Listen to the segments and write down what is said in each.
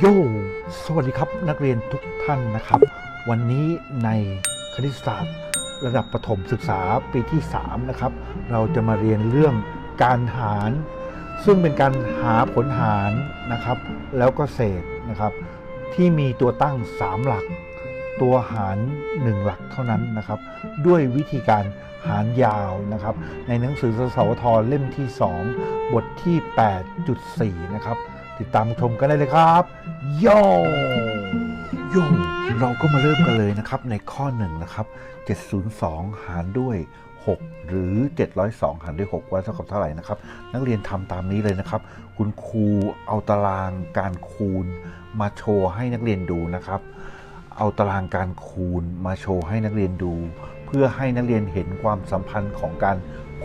โย สวัสดีครับนักเรียนทุกท่านนะครับ วันนี้ในคณิตศาสตร์ ระดับประถมศึกษาปีที่ 3 นะครับ เราจะมาเรียนเรื่องการหาร ซึ่งเป็นการหาผลหารนะครับ แล้วก็เศษนะครับ ที่มีตัวตั้ง 3 หลัก ตัวหาร 1 หลักเท่านั้นนะครับ ด้วยวิธีการหารยาวนะครับ ในหนังสือสสวทเล่มที่ 2 บทที่ 8.4 นะครับ ติดตามชมกันได้เลยครับโยโยเราก็มาเริ่มกันเลยนะครับในข้อหนึ่งนะครับ 702 หารด้วย 6 หรือ 702 หารด้วย 6 ว่าเท่ากับเท่าไหร่นะครับ นักเรียนทำตามนี้เลยนะครับ คุณครูเอาตารางการคูณมาโชว์ให้นักเรียนดูนะครับ เอาตารางการคูณมาโชว์ให้นักเรียนดู เพื่อให้นักเรียนเห็นความสัมพันธ์ของการ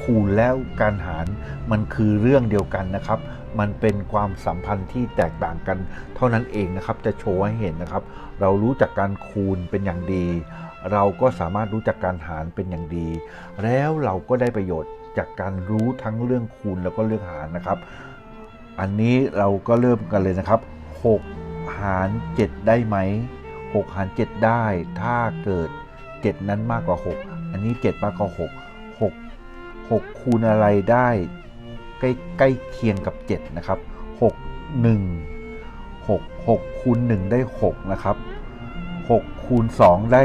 คูณแล้วการหารมันคือเรื่องเดียวกันนะครับ มันเป็นความสัมพันธ์ที่แตกต่างกัน เท่านั้นเองนะครับ จะโชว์ให้เห็นนะครับ เรารู้จักการคูณเป็นอย่างดี เราก็สามารถรู้จักการหารเป็นอย่างดี แล้วเราก็ได้ประโยชน์จากการรู้ทั้งเรื่องคูณแล้วก็เรื่องหารนะครับ อันนี้เราก็เริ่มกันเลยนะครับ 6 หาร 7 ได้ไหม 6 หาร 7 ได้ ถ้าเกิด 7 นั้นมากกว่า 6 อันนี้ 7 มากกว่า 6 6 6 คูณอะไรได้ ใกล้ใกล้เคียงกับ 7 นะครับ 6 1 6 6คูณ1ได้ 6 นะครับ 6คูณ2ได้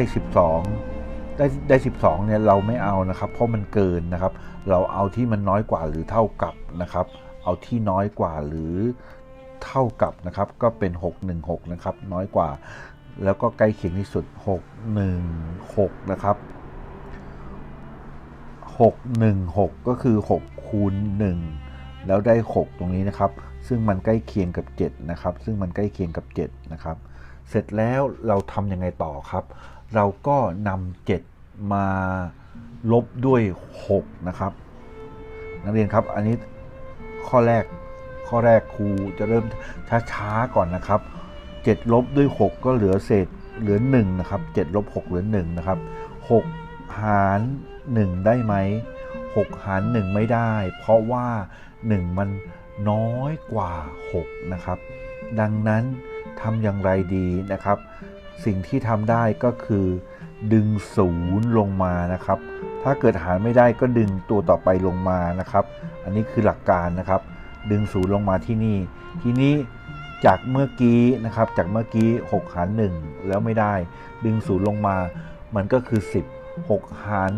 12 ได้ได้ 12 เนี่ยเราไม่เอานะครับ เพราะมันเกินนะครับ เราเอาที่มันน้อยกว่าหรือเท่ากับนะครับ เอาที่น้อยกว่าหรือเท่ากับนะครับ ก็เป็น 616 นะครับ น้อยกว่า แล้วก็ใกล้เคียงที่สุด 616 นะครับ 616 ก็คือ 6 คูณ 1 แล้วได้ 6 ตรงนี้นะครับ ซึ่งมันใกล้เคียงกับ 7 นะครับ ซึ่งมันใกล้เคียงกับ 7 นะครับ เสร็จแล้วเราทำยังไงต่อครับ เราก็นำ7มาลบด้วย 6 นะครับ นักเรียนครับ อันนี้ข้อแรก ข้อแรกครูจะเริ่มช้าๆก่อนนะครับ 7 ลบด้วย 6 ก็เหลือเศษเหลือ1นะครับ7ลบ6เหลือ1นะครับ6หาร 1 ได้ไหม6หาร 1 ไม่ได้ เพราะว่า 1 มันน้อยกว่า 6 นะครับ ดังนั้นทำอย่างไรดีนะครับ สิ่งที่ทำได้ก็คือ ดึงศูนย์ลงมานะครับ ถ้าเกิดหารไม่ได้ก็ดึงตัวต่อไปลงมานะครับ อันนี้คือหลักการนะครับ ดึงศูนย์ลงมาที่นี่ ทีนี้จากเมื่อกี้นะครับ จากเมื่อกี้ 6 หาร 1 แล้วไม่ได้ ดึงศูนย์ลงมา มันก็คือ 10 6 หาร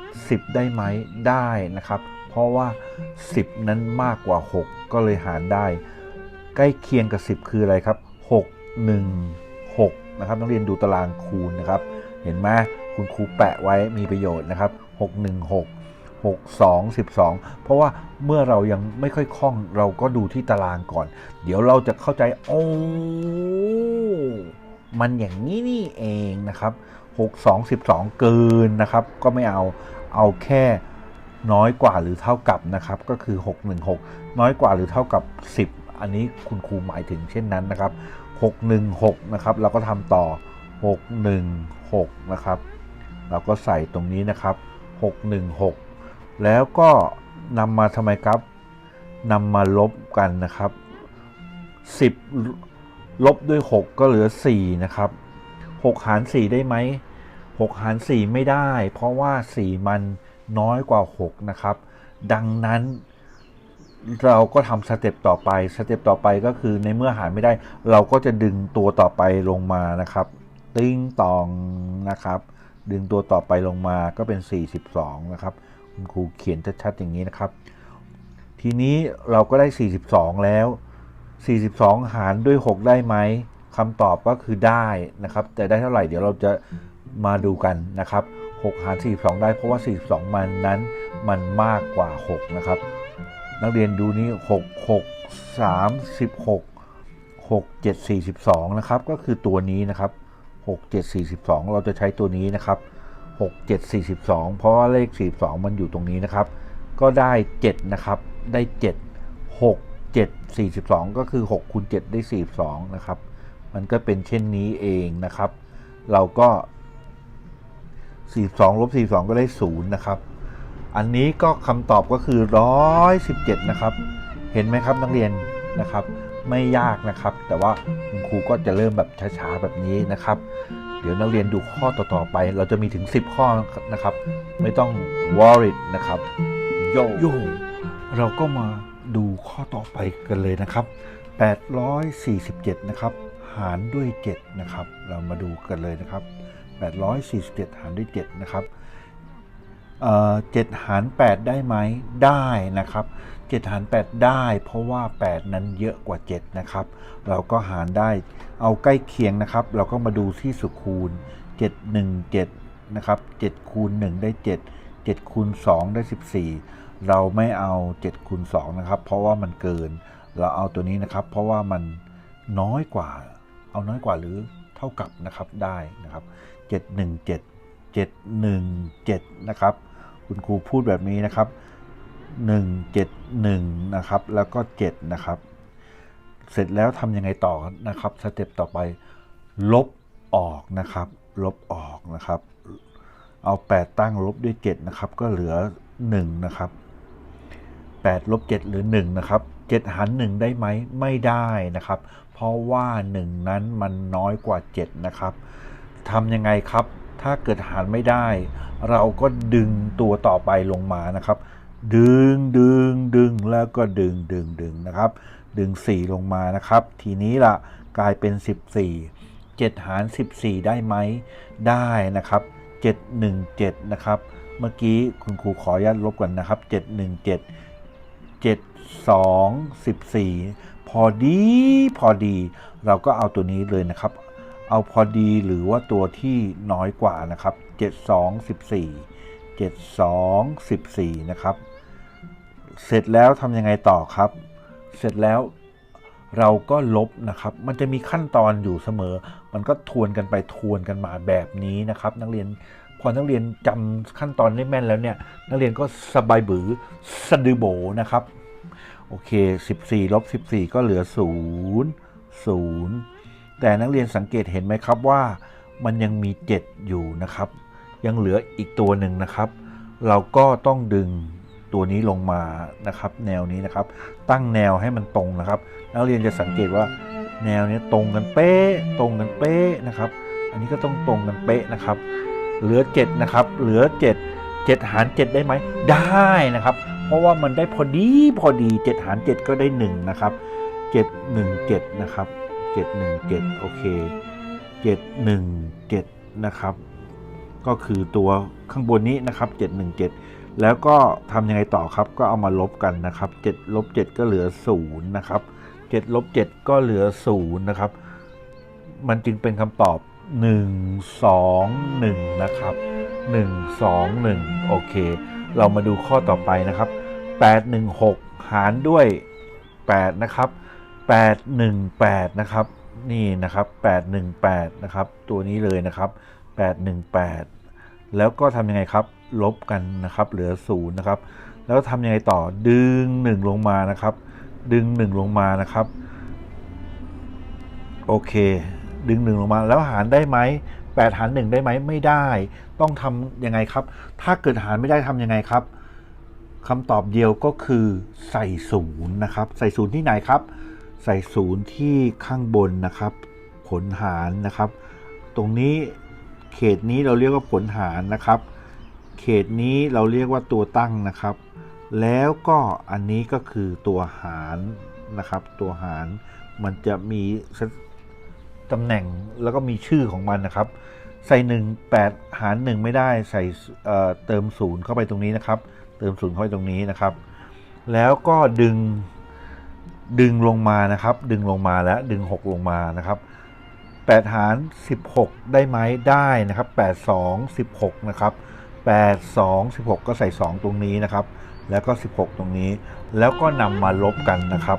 10 ได้ไหมได้นะครับ เพราะว่า 10 นั้นมากกว่า 6 ก็เลยหารได้ ใกล้เคียงกับ 10 คืออะไรครับ 6 1 6 นะครับนักเรียนดูตารางคูณนะครับ เห็นไหมคุณครูแปะไว้มีประโยชน์นะครับ 6 1 6 6 2 12 เพราะว่าเมื่อเรายังไม่ค่อยคล่องเราก็ดูที่ตารางก่อน เดี๋ยวเราจะเข้าใจ โอ้ มันอย่างนี้นี่เองนะครับ 6 2 12 เกินนะครับ ก็ไม่เอาเอาแค่ น้อยกว่าหรือเท่ากับนะครับก็คือ 6 1 6 น้อยกว่าหรือเท่ากับ 10 อันนี้คุณครูหมายถึงเช่นนั้นนะครับ 6 1 6 นะครับเราก็ทำต่อ 6 1 6 นะครับ เราก็ใส่ตรงนี้นะครับ 6 1 6 แล้วก็นำมาทำไมครับนำมาลบกันนะครับ 10 ลบด้วย 6 ก็เหลือ 4 นะครับ 6 หาร 4 ได้ไหม 6 หาร 4 ไม่ได้ เพราะว่า 4 มัน น้อยกว่า 6 นะครับ ดังนั้นเราก็ทำสเต็ปต่อไป สเต็ปต่อไปก็คือในเมื่อหารไม่ได้ เราก็จะดึงตัวต่อไปลงมานะครับ ติ้งตองนะครับ ดึงตัวต่อไปลงมาก็เป็น 42 นะครับ คุณครูเขียนชัดๆอย่างนี้นะครับ ทีนี้เราก็ได้ 42 แล้ว 42 หารด้วย 6 ได้ไหมคำตอบก็คือได้นะครับ แต่ได้เท่าไหร่เดี๋ยวเราจะมาดูกันนะครับ 6 หาร 42 ได้เพราะว่า 42 มันนั้นมันมากกว่า 6 นะครับ นักเรียนดูนี่6 6 36 6 7 42 นะครับ ก็คือตัวนี้นะครับ 6 7 42 เราจะใช้ตัวนี้นะครับ 6 7 42 เพราะว่าเลข 42 มันอยู่ตรงนี้นะครับ ก็ได้ 7 นะครับ ได้ 7 6 7 42 ก็คือ6คูณ7ได้ 42 นะครับ มันก็เป็นเช่นนี้เองนะครับ เราก็ 42ลบ42 ก็ได้ 0 นะครับ อันนี้ก็คำตอบก็คือ 117 นะครับ เห็นไหมครับนักเรียนนะครับ ไม่ยากนะครับ แต่ว่าคุณครูก็จะเริ่มแบบช้าๆแบบนี้นะครับ เดี๋ยวนักเรียนดูข้อต่อๆไป เราจะมีถึง 10 ข้อนะครับ ไม่ต้อง worried นะครับโยโยเราก็มาดูข้อต่อไปกันเลยนะครับ 847 นะครับ หารด้วย 7 นะครับ เรามาดูกันเลยนะครับ 847 หารด้วย 7 นะครับเอ่อ7หาร 8 ได้ไหมได้นะครับ 7 หาร 8 ได้ เพราะว่า 8 นั้นเยอะกว่า 7 นะครับ เราก็หารได้เอาใกล้เคียงนะครับ เราก็มาดูที่สุคูณ 7 1 7 นะครับ 7 คูณ 1 ได้ 7 7 คูณ 2 ได้ 14 เราไม่เอา 7 คูณ 2 นะครับ เพราะว่ามันเกิน เราเอาตัวนี้นะครับ เพราะว่ามันน้อยกว่า เอาน้อยกว่าหรือเท่ากับนะครับได้นะครับ 717 717 นะครับ คุณครูพูดแบบนี้นะครับ 171 นะครับ แล้วก็ 7 นะครับ เสร็จแล้วทำยังไงต่อนะครับสเต็ปต่อไป ลบออกนะครับ ลบออกนะครับ เอา 8 ตั้งลบด้วย 7 นะครับ ก็เหลือ 1 นะครับ 8 ลบ 7 หรือ 1 นะครับ 7 หาร 1 ได้ไหม ไม่ได้นะครับ เพราะว่า 1 นั้นมันน้อยกว่า 7 นะครับ ทำยังไงครับ ถ้าเกิดหารไม่ได้ เราก็ดึงตัวต่อไปลงมานะครับ ดึงดึงดึงแล้วก็ดึงดึงดึงนะครับ ดึง 4 ลงมานะครับ ทีนี้ละกลายเป็น 14 7 หาร 14 ได้ไหมได้นะครับ 717 นะครับ เมื่อกี้คุณครูขออนุญาตลบก่อนนะครับ 717 7 2 14 พอดีพอดี เราก็เอาตัวนี้เลยนะครับ เอาพอดีหรือว่าตัวที่น้อยกว่านะครับ 7 2 14 7 2 14 นะครับ เสร็จแล้วทำยังไงต่อครับ เสร็จแล้วเราก็ลบนะครับ มันจะมีขั้นตอนอยู่เสมอ มันก็ทวนกันไปทวนกันมาแบบนี้นะครับ นักเรียนพอนักเรียนจำขั้นตอนได้แม่นแล้วเนี่ย นักเรียนก็สบายบือสะดือโบนะครับ โอเค 14ลบ14 ก็เหลือ 0 0 แต่นักเรียนสังเกตเห็นไหมครับว่า มันยังมี 7 อยู่นะครับ ยังเหลืออีกตัวหนึ่งนะครับ เราก็ต้องดึงตัวนี้ลงมานะครับ แนวนี้นะครับ ตั้งแนวให้มันตรงนะครับ นักเรียนจะสังเกตว่าแนวนี้ตรงกันเป๊ะตรงกันเป๊ะนะครับ อันนี้ก็ต้องตรงกันเป๊ะนะครับ เหลือ 7 นะครับ เหลือ 7 7 หาร 7 ได้ไหมได้นะครับ เพราะว่ามันได้พอดีพอดี 7 หาร 7 ก็ได้ 1 นะครับ 7 1 7 นะครับ 7 1 7 โอเค 7 1 7 นะครับ ก็คือตัวข้างบนนี้นะครับ 717 แล้วก็ทำยังไงต่อครับ ก็เอามาลบกันนะครับ7ลบ7ก็เหลือ 0 นะครับ7ลบ7ก็เหลือ 0 นะครับ มันจึงเป็นคำตอบ 1 2 1 นะครับ 1 2 1 โอเค เรามาดูข้อต่อไปนะครับ 8 1 6 หารด้วย 8 นะครับ 8 1 8 นะครับ นี่นะครับ 8 1 8 นะครับ ตัวนี้เลยนะครับ 8 1 8 แล้วก็ทำยังไงครับ ลบกันนะครับ เหลือ0นะครับ แล้วทำยังไงต่อ ดึง 1 ลงมานะครับ ดึง 1 ลงมานะครับ โอเค ดึง 1 ลงมา แล้วหารได้ไหม8หาร1ได้ไหมไม่ได้ ต้องทำยังไงครับ ถ้าเกิดหารไม่ได้ทำยังไงครับคำตอบเดียวก็คือใส่ศูนย์นะครับ ใส่ศูนย์ที่ไหนครับ ใส่ศูนย์ที่ข้างบนนะครับผลหารนะครับ ตรงนี้เขตนี้เราเรียกว่าผลหารนะครับ เขตนี้เราเรียกว่าตัวตั้งนะครับ แล้วก็อันนี้ก็คือตัวหารนะครับ ตัวหารมันจะมีตำแหน่งแล้วก็มีชื่อของมันนะครับ ใส่ 1 8 หาร 1 ไม่ได้ใส่เอ่อเติมศูนย์เข้าไปตรงนี้นะครับ เติมศูนย์เข้าไปตรงนี้นะครับ แล้วก็ดึง ดึงลงมานะครับ ดึงลงมาแล้วดึง 6 ลงมานะครับ 8 หาร 16 ได้ไหมได้นะครับ 8 2 16 นะครับ 8 2 16 ก็ใส่ 2 ตรงนี้นะครับ แล้วก็ 16 ตรงนี้ แล้วก็นำมาลบกันนะครับ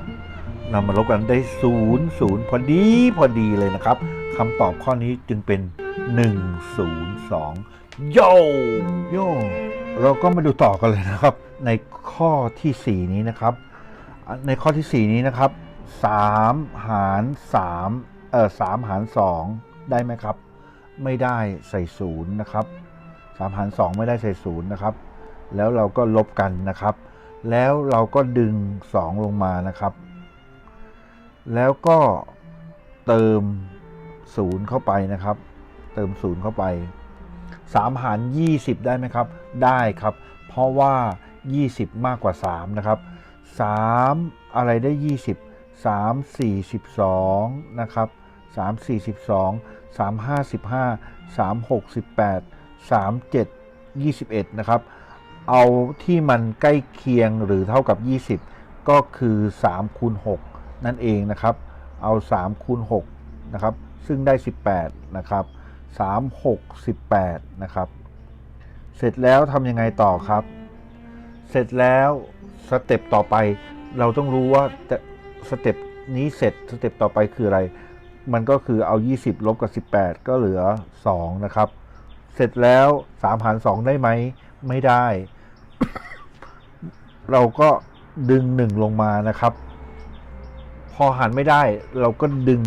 นำมาลบกันได้ 0 0 พอดีพอดีเลยนะครับคำตอบข้อนี้จึงเป็น 102โยโยเราก็มาดูต่อกันเลยนะครับ ในข้อทีสี่4 นี้นะครับ ในข้อที่ 4 นี้นะครับ 3 หาร3เอ่อ3หาร 2 ได้ไหมครับ ไม่ได้ใส่ศูนย์นะครับ3หาร 2 ไม่ได้ใส่ศูนย์นะครับ แล้วเราก็ลบกันนะครับ แล้วเราก็ดึง 2 ลงมานะครับ แล้วก็เติมศูนย์เข้าไปนะครับ เติมศูนย์เข้าไป3 หาร 20 ได้ไหมครับ ได้ครับ เพราะว่า 20 มากกว่า 3 นะครับ 3อะไรได้20 3 42นะครับ3 42 3 55 3 68 3 7 21นะครับ เอาที่มันใกล้เคียงหรือเท่ากับ20ก็คือ3คูณ6นั่นเองนะครับ เอา3คูณ6นะครับ ซึ่งได้18นะครับ3 6 18นะครับ เสร็จแล้วทำยังไงต่อครับ เสร็จแล้ว สเต็ปต่อไป เราต้องรู้ว่าจะสเต็ปนี้เสร็จสเต็ปต่อไปคืออะไร มันก็คือเอา 20 ลบกับ 18 ก็เหลือ 2 นะครับ เสร็จแล้ว 3 หาร 2 ได้ไหม ไม่ได้ เราก็ดึง 1 ลงมานะครับ พอหารไม่ได้ เราก็ดึง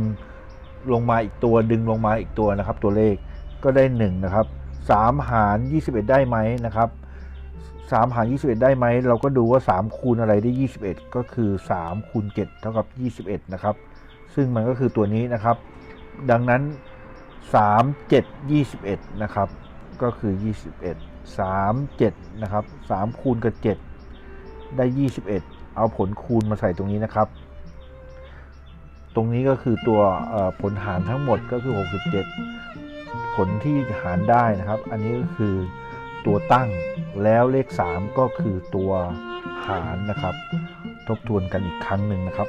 ลงมาอีกตัวดึงลงมาอีกตัวนะครับ ตัวเลขก็ได้ 1 นะครับ 3 หาร 21 ได้ไหมนะครับ 3 หาร 21 ได้ไหม เราก็ดูว่า 3 คูณอะไรได้ 21 ก็คือ 3 คูณ 7 เท่ากับ 21 นะครับ ซึ่งมันก็คือตัวนี้นะครับ ดังนั้น 3 7 21 นะครับ ก็คือ 21 3 7 นะครับ 3 คูณกับ 7 ได้ 21 เอาผลคูณมาใส่ตรงนี้นะครับ ตรงนี้ก็คือตัวผลหารทั้งหมดก็คือ 67 ผลที่หารได้นะครับ อันนี้ก็คือ ตัวตั้ง แล้วเลข 3 ก็คือตัวหารนะครับ ทบทวนกันอีกครั้งหนึ่งนะครับ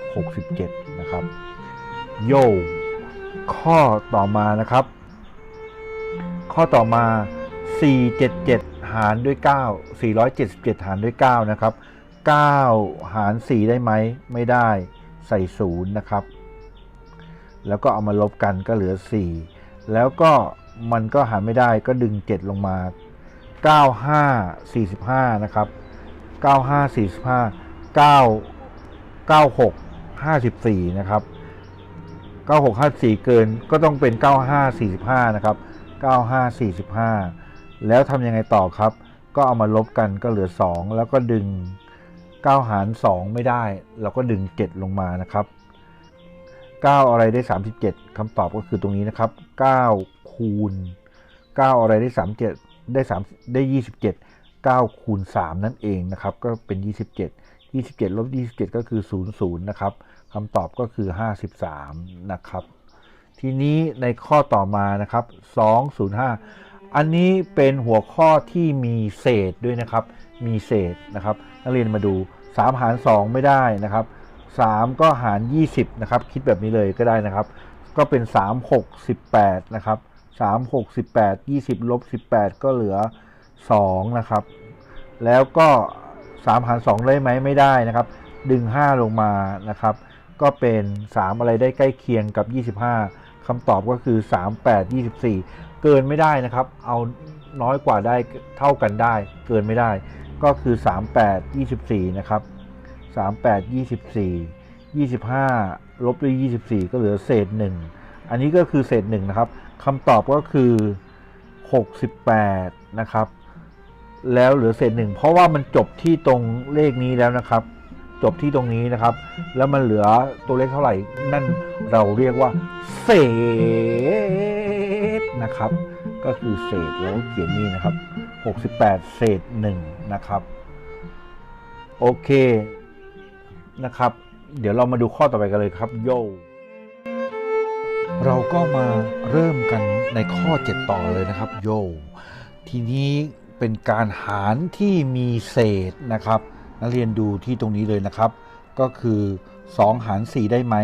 67 นะครับ โย ข้อต่อมานะครับ ข้อต่อมา 477 หารด้วย 9 477 หารด้วย 9 นะครับ 9 หาร 4 ได้ไหม ไม่ได้ใส่0นะครับ แล้วก็เอามาลบกันก็เหลือ 4 แล้วก็มันก็หารไม่ได้ก็ดึง 7 ลงมา 95 45 นะครับ 95 45 9 96 54 นะครับ 96 54 เกินก็ต้องเป็น 95 45 นะครับ 95 45 แล้วทำยังไงต่อครับ ก็เอามาลบกันก็เหลือ 2 แล้วก็ดึง 9 หาร 2 ไม่ได้ เราก็ดึง 7 ลงมานะครับ 9 อะไรได้ 37คำตอบก็คือตรงนี้นะครับ 9 คูณ 9 อะไรได้ 37 ได้3ได้ 27 9คูณ3นั่นเองนะครับก็เป็น 27 27ลบ27 ก็คือ 00 นะครับคำตอบก็คือ 53 นะครับ ทีนี้ในข้อต่อมานะครับ 205 อันนี้เป็นหัวข้อที่มีเศษด้วยนะครับ มีเศษนะครับ นักเรียนมาดู 3 หาร 2 ไม่ได้นะครับ 3 ก็หาร 20 นะครับ คิดแบบนี้เลยก็ได้นะครับ ก็เป็น 3 6 18 นะครับ 3 6 18 20ลบ18ก็เหลือ2นะครับ แล้วก็3หาร2ได้ไหมไม่ได้นะครับ ดึง5ลงมานะครับ ก็เป็น3อะไรได้ใกล้เคียงกับ25คำตอบก็คือ38 24เกินไม่ได้นะครับ เอาน้อยกว่าได้เท่ากันได้ เกินไม่ได้ ก็คือ38 24นะครับ38 24 25ลบด้วย24ก็เหลือเศษ1อันนี้ก็คือเศษ1นะครับ คำตอบก็คือ 68 นะครับ แล้วเหลือเศษ1เพราะว่ามันจบที่ตรงเลขนี้แล้วนะครับ จบที่ตรงนี้นะครับ แล้วมันเหลือตัวเลขเท่าไหร่ นั่นเราเรียกว่า เศษนะครับ ก็คือเศษแล้วเขียนนี่นะครับ 68 เศษ1นะครับ โอเคนะครับ เดี๋ยวเรามาดูข้อต่อไปกันเลยครับโย เราก็มาเริ่มกันในข้อ 7 ต่อเลยนะครับ โย ทีนี้เป็นการหารที่มีเศษนะครับ นักเรียนดูที่ตรงนี้เลยนะครับ ก็คือ 2 หาร 4 ได้ไหม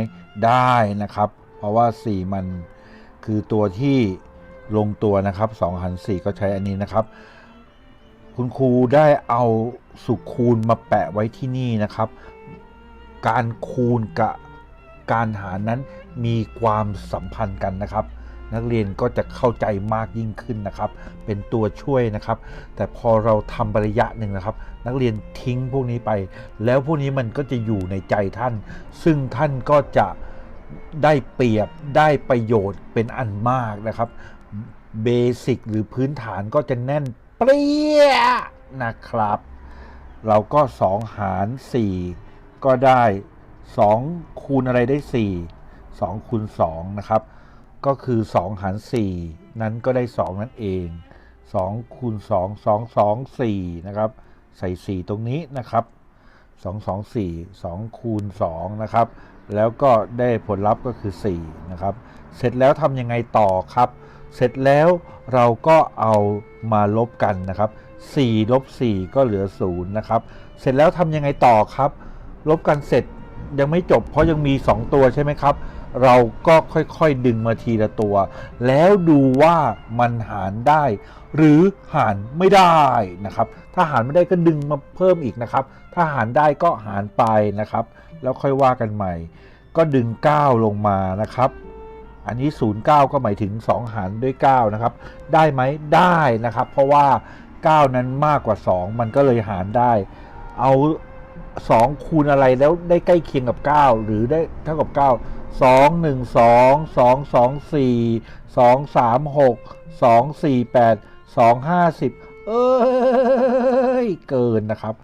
ได้นะครับ เพราะว่า 4 มันคือตัวที่ลงตัวนะครับ 2 หาร 4 ก็ใช้อันนี้นะครับ คุณครูได้เอาสุคูณมาแปะไว้ที่นี่นะครับ การคูณกับ การหานั้นมีความสัมพันธ์กันนะครับ นักเรียนก็จะเข้าใจมากยิ่งขึ้นนะครับ เป็นตัวช่วยนะครับ แต่พอเราทำประยะหนึ่งนะครับ นักเรียนทิ้งพวกนี้ไป แล้วพวกนี้มันก็จะอยู่ในใจท่าน ซึ่งท่านก็จะได้เปรียบได้ประโยชน์เป็นอันมากนะครับเบสิกหรือพื้นฐานก็จะแน่นเปรี้ยนะครับ เราก็ 2 หาร 4 ก็ได้ 2 คูณอะไรได้ 4 2คูณ2นะครับ ก็คือ 2 หาร 4 นั้นก็ได้ 2 นั่นเอง 2คูณ2 2 2 4 นะครับ ใส่ 4 ตรงนี้นะครับ 2 2 4 2คูณ2นะครับ แล้วก็ได้ผลลัพธ์ก็คือ 4 นะครับ เสร็จแล้วทำยังไงต่อครับ เสร็จแล้วเราก็เอามาลบกันนะครับ4ลบ4ก็เหลือ 0 นะครับ เสร็จแล้วทำยังไงต่อครับ ลบกันเสร็จ ยังไม่จบ เพราะยังมี 2 ตัวใช่ไหมครับ เราก็ค่อยๆดึงมาทีละตัว แล้วดูว่ามันหารได้ หรือหารไม่ได้นะครับ ถ้าหารไม่ได้ก็ดึงมาเพิ่มอีกนะครับ ถ้าหารได้ก็หารไปนะครับ แล้วค่อยว่ากันใหม่ ก็ดึง 9 ลงมานะครับอันนี้ 09 ก็หมายถึง 2 หารด้วย 9 นะครับ ได้ไหมได้นะครับ เพราะว่า 9 นั้นมากกว่า 2 มันก็เลยหารได้ เอา 2คูณอะไรแล้วได้ใกล้เคียงกับ9หรือได้เท่ากับ9 2 1 2 2 2 4 2 3 6 2 4 8 2 5 10เอ้ยเกินนะครับ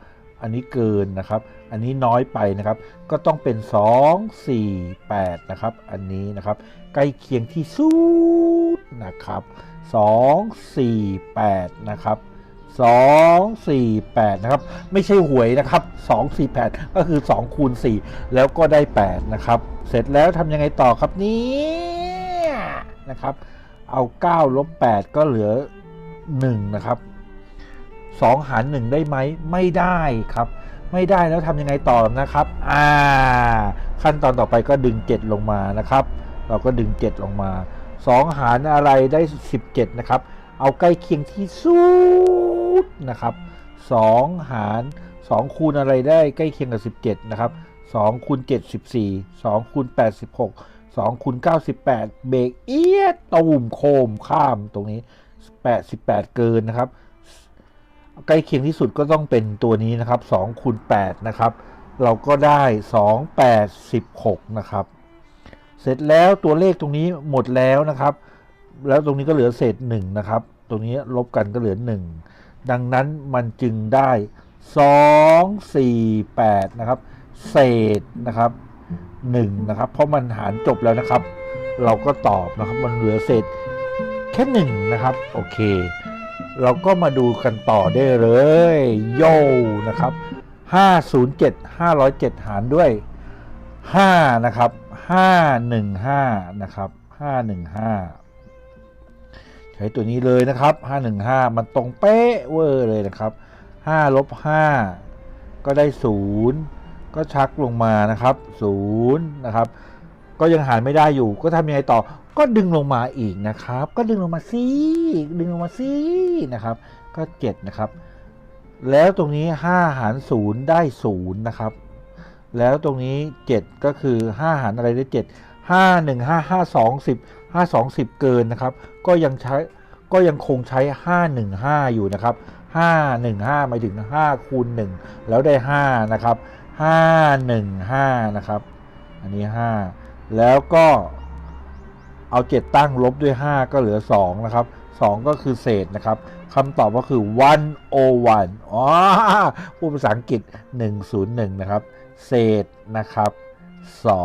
อันนี้เกินนะครับ อันนี้น้อยไปนะครับ ก็ต้องเป็น 2 4 8 นะครับ อันนี้นะครับ ใกล้เคียงที่สุดนะครับ 2 4 8 นะครับ 2 4 8 นะครับ ไม่ใช่หวยนะครับ 2 4 8 ก็คือ 2 คูณ 4 แล้วก็ได้ 8 นะครับ เสร็จแล้วทำยังไงต่อครับนี่นะครับ เอา 9 ลบ 8 ก็เหลือ 1 นะครับ 2 หาร 1 ได้ไหม ไม่ได้ครับ ไม่ได้แล้วทำยังไงต่อนะครับ อ่า ขั้นตอนต่อไปก็ดึง 7 ลงมานะครับ เราก็ดึง 7 ลงมา 2 หารอะไรได้ 17 นะครับ เอาใกล้เคียงที่สุดนะครับ2หาร2คูณอะไรได้ใกล้เคียงกับ 17 นะครับ2คูณ74 2คูณ86 2คูณ98 เบรกเอียดตูมโคมข้ามตรงนี้ 88 เกินนะครับ ใกล้เคียงที่สุดก็ต้องเป็นตัวนี้นะครับ2คูณ8นะครับ เราก็ได้ 2 8 16 นะครับ เสร็จแล้วตัวเลขตรงนี้หมดแล้วนะครับ แล้วตรงนี้ก็เหลือเศษ1นะครับ ตรงนี้ลบกันก็เหลือ1ดังนั้นมันจึงได้2 4 8นะครับ เศษนะครับ1นะครับ เพราะมันหารจบแล้วนะครับ เราก็ตอบนะครับ มันเหลือเศษแค่1นะครับ โอเค เราก็มาดูกันต่อได้เลย โย่นะครับ507 507หารด้วย5นะครับ515นะครับ515ใช้ตัวนี้เลยนะครับ 515 มันตรงเป๊ะเวอร์เลยนะครับ5ลบ5ก็ได้ 0 ก็ชักลงมานะครับ0นะครับ ก็ยังหารไม่ได้อยู่ ก็ทำยังไงต่อ ก็ดึงลงมาอีกนะครับ ก็ดึงลงมาสิดึงลงมาสินะครับ ก็ 7 นะครับ แล้วตรงนี้ 5 หาร 0 ได้ 0 นะครับ แล้วตรงนี้ 7 ก็คือ 5 หารอะไรได้ 7 5 1 5 5 2 10 520 เกินนะครับ ก็ยังใช้ก็ยังคงใช้ 515 อยู่นะครับ 515หมายถึง 5 คูณ 1 แล้วได้ 5 นะครับ 515 นะครับ อันนี้ 5 แล้วก็เอา 7 ตั้งลบด้วย 5 ก็เหลือ 2 นะครับ 2 ก็คือเศษนะครับคำตอบก็คือ 101อ๋อพูดภาษาอังกฤษ 101 นะครับ เศษนะครับ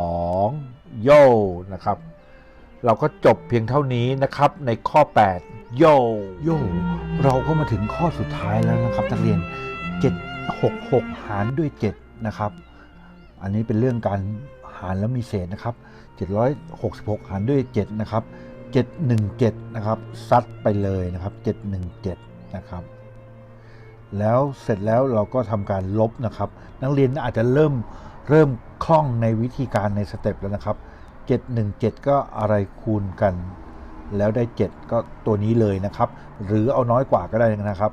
2 โยนะครับ เราก็จบเพียงเท่านี้นะครับในข้อ 8 โยโยเราก็มาถึงข้อสุดท้ายแล้วนะครับนักเรียน 766 หารด้วย 7 นะครับ อันนี้เป็นเรื่องการหารแล้วมีเศษนะครับ 766 หารด้วย 7 นะครับ 717 นะครับซัดไปเลยนะครับ 717 นะครับแล้วเสร็จแล้วเราก็ทำการลบนะครับ นักเรียนอาจจะเริ่มเริ่มคล่องในวิธีการในสเต็ปแล้วนะครับ 717 ก็อะไรคูณกัน แล้วได้ 7 ก็ตัวนี้เลยนะครับ หรือเอาน้อยกว่าก็ได้นะครับ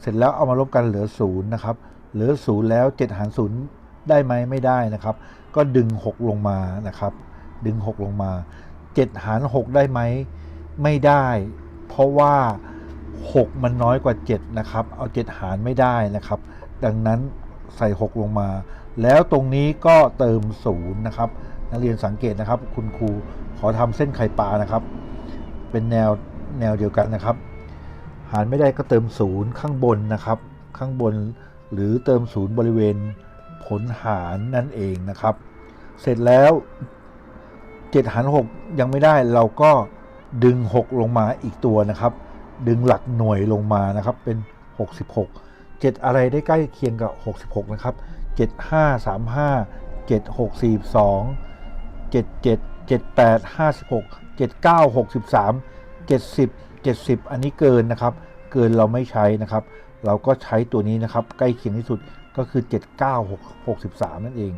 เสร็จแล้วเอามาลบกันเหลือ0นะครับเหลือ0แล้ว 7 หาร0ได้ไหมไม่ได้นะครับ ก็ดึง 6 ลงมานะครับ ดึง 6 ลงมา 7 หาร 6 ได้ไหมไม่ได้ เพราะว่า 6 มันน้อยกว่า 7 นะครับ เอา 7 หารไม่ได้นะครับ ดังนั้นใส่ 6 ลงมา แล้วตรงนี้ก็เติม 0 นะครับ นักเรียนสังเกตนะครับ คุณครูขอทำเส้นไข่ปลานะครับ เป็นแนวแนวเดียวกันนะครับ หารไม่ได้ก็เติม0ข้างบนนะครับ ข้างบนหรือเติม0บริเวณผลหารนั่นเองนะครับ เสร็จแล้ว 7 หาร 6 ยังไม่ได้เราก็ดึง 6 ลงมาอีกตัวนะครับ ดึงหลักหน่วยลงมานะครับเป็น 66 7 อะไรได้ใกล้เคียงกับ 66 นะครับ 7 5 7 7 7 8 56 7 9 63 70 70 อันนี้เกินนะครับ เกินเราไม่ใช้นะครับ เราก็ใช้ตัวนี้นะครับใกล้เคียงที่สุดก็คือ 79 63 นั่นเอง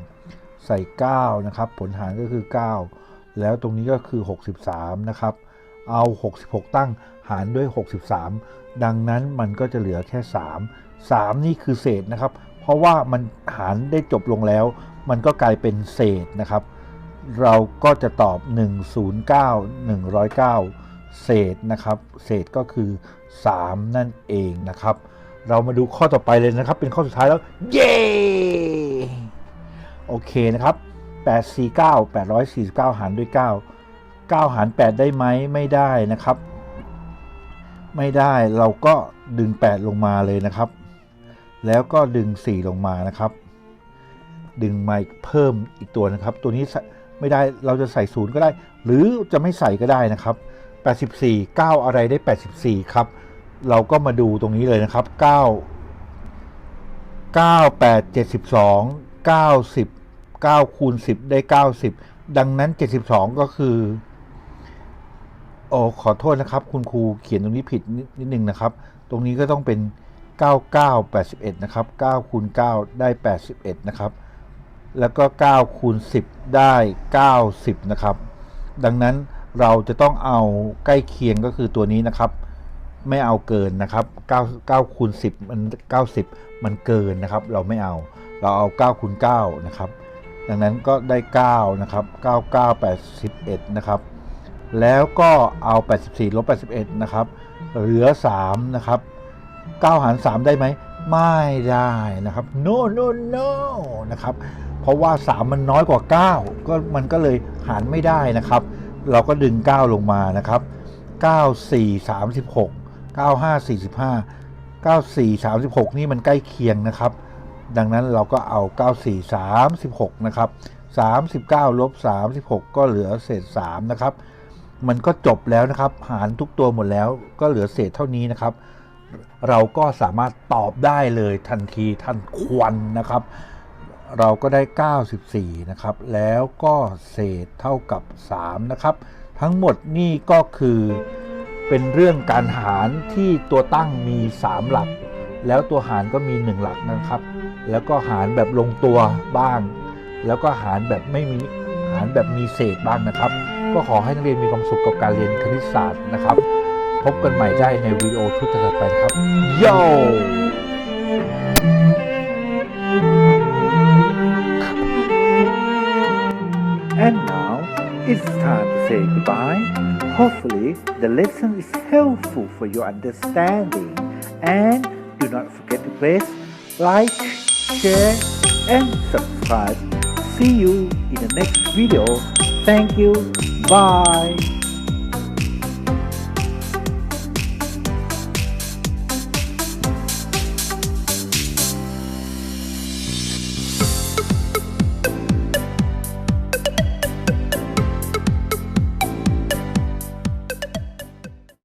ใส่ 9 นะครับ ผลหารก็คือ 9 แล้วตรงนี้ก็คือ 63 นะครับ เอา 66 ตั้งหารด้วย 63 ดังนั้นมันก็จะเหลือแค่ 3 3 นี่คือเศษนะครับ เพราะว่ามันหารได้จบลงแล้ว มันก็กลายเป็นเศษนะครับ เราก็จะตอบ 109 109 เศษนะครับ เศษก็คือ 3 นั่นเองนะครับ เรามาดูข้อต่อไปเลยนะครับ เป็นข้อสุดท้ายแล้ว เย้ โอเคนะครับ 849 849 หารด้วย 9 9 หาร 8 ได้ไหมไม่ได้นะครับ ไม่ได้เราก็ดึง 8 ลงมาเลยนะครับ แล้วก็ดึง 4 ลงมานะครับดึงมาเพิ่มอีกตัวนะครับ ตัวนี้ใส่ ไม่ได้เราจะใส่ศูนย์ก็ได้ หรือจะไม่ใส่ก็ได้นะครับ 84 9 อะไรได้ 84 ครับ เราก็มาดูตรงนี้เลยนะครับ 9 9 8 72 90 9คูณ10 ได้ 90 ดังนั้น 72 ก็คือโอ้ขอโทษนะครับ คุณครูเขียนตรงนี้ผิดนิดนิดนึงนะครับ ตรงนี้ก็ต้องเป็น 99 81 นะครับ9คูณ9ได้ 81 นะครับ แล้วก็9คูณ10 ได้ 90 นะครับ ดังนั้นเราจะต้องเอาใกล้เคียงก็คือตัวนี้นะครับ ไม่เอาเกินนะครับ9 9คูณ10 มัน 90 มันเกินนะครับ เราไม่เอา เราเอา9คูณ9นะครับ ดังนั้นก็ได้ 9 นะครับ 99 81 นะครับ แล้วก็เอา 84ลบ81 นะครับ เหลือ 3 นะครับ 9 หาร 3 ได้ไหม ไม่ได้นะครับ no no no นะครับ เพราะว่า 3 มันน้อยกว่า 9 ก็มันก็เลยหารไม่ได้นะครับ เราก็ดึง 9 ลงมานะครับ 9 4 36 9 5 45 9 4 36 นี่มันใกล้เคียงนะครับ ดังนั้นเราก็เอา 94 36 นะครับ 39 ลบ 36 ก็เหลือเศษ 3 นะครับ มันก็จบแล้วนะครับ หารทุกตัวหมดแล้วก็เหลือเศษเท่านี้นะครับ เราก็สามารถตอบได้เลยทันทีทันควันนะครับ เราก็ได้ 94 นะครับ แล้วก็เศษเท่ากับ 3 นะครับ ทั้งหมดนี่ก็คือเป็นเรื่องการหารที่ตัวตั้งมี 3 หลัก แล้วตัวหารก็มี 1 หลักนะครับ แล้วก็หารแบบลงตัวบ้าง แล้วก็หารแบบไม่มีหารแบบมีเศษบ้างนะครับ ก็ขอให้นักเรียนมีความสุขกับการเรียนคณิตศาสตร์นะครับ พบกันใหม่ได้ในวิดีโอชุดถัดไปครับโย่ it's time to say goodbye. Hopefully, the lesson is helpful for your understanding. And do not forget to press like, share, and subscribe. See you in the next video. Thank you. Bye.